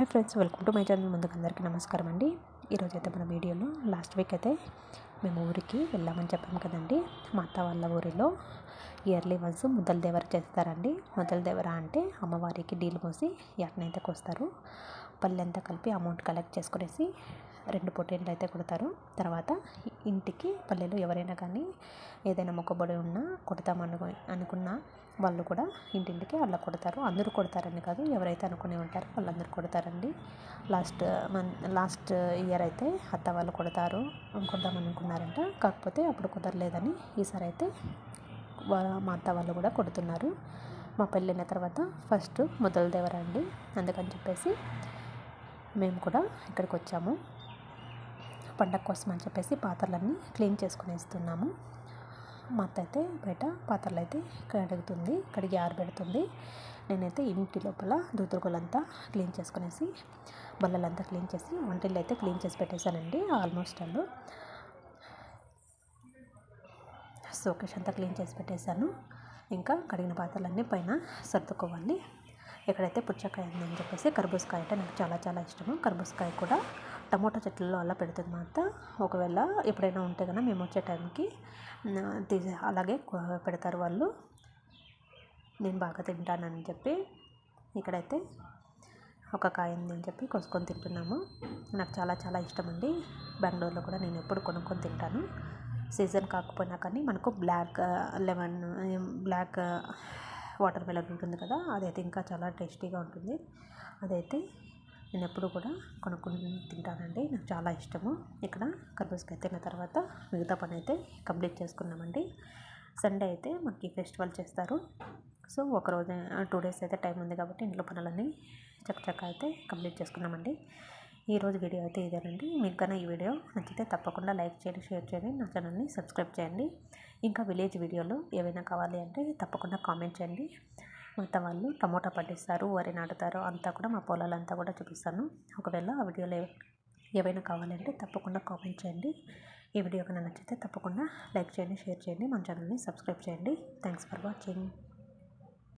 Hi friends welcome to my channel. ముందుకు అందరికీ నమస్కారం అండి. ఈరోజు అయితే మన వీడియోలో లాస్ట్ వీక్ అయితే మేము ఊరికి వెళ్ళామని చెప్పాము కదండి. మా అత్త వాళ్ళ ఊరిలో ఇయర్లీ వన్స్ ముద్దల దేవర చేస్తారండి. ముద్దల దేవర అంటే అమ్మవారికి డీల్ పోసి ఎట్నైతే కొస్తారు. పళ్ళంతా కలిపి అమౌంట్ కలెక్ట్ చేసుకునేసి రెండు పొట్టేళ్ళు అయితే కొడతారు. తర్వాత ఇంటికి పల్లెలు ఎవరైనా కానీ ఏదైనా మొక్కబడి ఉన్నా కొడతామను అనుకున్న వాళ్ళు కూడా ఇంటింటికి అలా కొడతారు. అందరూ కొడతారని కాదు ఎవరైతే అనుకునే ఉంటారో వాళ్ళందరూ కొడతారండి. లాస్ట్ మన్ లాస్ట్ ఇయర్ అయితే అత్త వాళ్ళు కొడతారు కొడదాం అనుకున్నారంట. కాకపోతే అప్పుడు కుదరలేదని ఈసారి అయితే మా అత్త వాళ్ళు కూడా కొడుతున్నారు. మా పెళ్ళైన తర్వాత ఫస్ట్ మొదలుదేవరండి. అందుకని చెప్పేసి మేము కూడా ఇక్కడికి వచ్చాము. పండగ కోసం అని చెప్పేసి పాత్రలన్నీ క్లీన్ చేసుకుని ఇస్తున్నాము. మా అత్త అయితే బయట పాత్రలు అయితే కడుగుతుంది కడిగి ఆరబెడుతుంది నేనైతే ఇంటి లోపల దూతురుగులంతా క్లీన్ చేసుకునేసి బల్లలంతా క్లీన్ చేసి వంటిల్లు అయితే క్లీన్ చేసి పెట్టేశానండి ఆల్మోస్ట్ అల్లు సోకేష్ అంతా క్లీన్ చేసి పెట్టేశాను. ఇంకా కడిగిన పాత్రలన్నీ పైన సర్దుకోవాలి. ఎక్కడైతే పుచ్చకాయ ఉందని చెప్పేసి కర్బూజకాయ అంటే నాకు చాలా చాలా ఇష్టము. కర్బూజకాయ కూడా టమోటా చెట్లలో అలా పెడుతుంది మా అత్త ఒకవేళ ఎప్పుడైనా ఉంటే కనుక మేము వచ్చే టైంకి తీసి అలాగే పెడతారు వాళ్ళు. నేను బాగా తింటానని చెప్పి ఇక్కడైతే ఒక కాయ ఉందని చెప్పి కొనుక్కొని తింటున్నాము. నాకు చాలా చాలా ఇష్టం అండి బెంగళూరులో కూడా నేను ఎప్పుడు కొనుక్కొని తింటాను. సీజన్ కాకపోయినా కానీ మనకు black lemon black watermelon ఉంటుంది కదా అదైతే ఇంకా చాలా టేస్టీగా ఉంటుంది. అదైతే నేను ఎప్పుడు కూడా కొనుక్కొని తింటానండి. నాకు చాలా ఇష్టము. ఇక్కడ కర్బూజకాయ తిన్న తర్వాత మిగతా పని అయితే కంప్లీట్ చేసుకున్నామండి. సండే అయితే మనకి ఫెస్టివల్ చేస్తారు. సో ఒకరోజు టూ డేస్ అయితే టైం ఉంది కాబట్టి ఇంట్లో పనులన్నీ చక్కచక్క అయితే కంప్లీట్ చేసుకున్నామండి. ఈరోజు వీడియో అయితే ఇదేనండి. మీకు కన్నా ఈ వీడియో నచ్చితే తప్పకుండా లైక్ చేయండి షేర్ చేయండి నా ఛానల్ని సబ్స్క్రైబ్ చేయండి. ఇంకా విలేజ్ వీడియోలు ఏవైనా కావాలి అంటే తప్పకుండా కామెంట్ చేయండి. మిగతా వాళ్ళు టమోటా పండిస్తారు వరి నాటుతారు అంతా కూడా మా పొలాలంతా కూడా చూపిస్తాను. ఒకవేళ ఆ వీడియోలో ఏవైనా కావాలంటే తప్పకుండా కామెంట్ చేయండి. ఈ వీడియో కన్నా నచ్చితే తప్పకుండా లైక్ చేయండి షేర్ చేయండి మన ఛానల్ని సబ్స్క్రైబ్ చేయండి. Thanks for watching.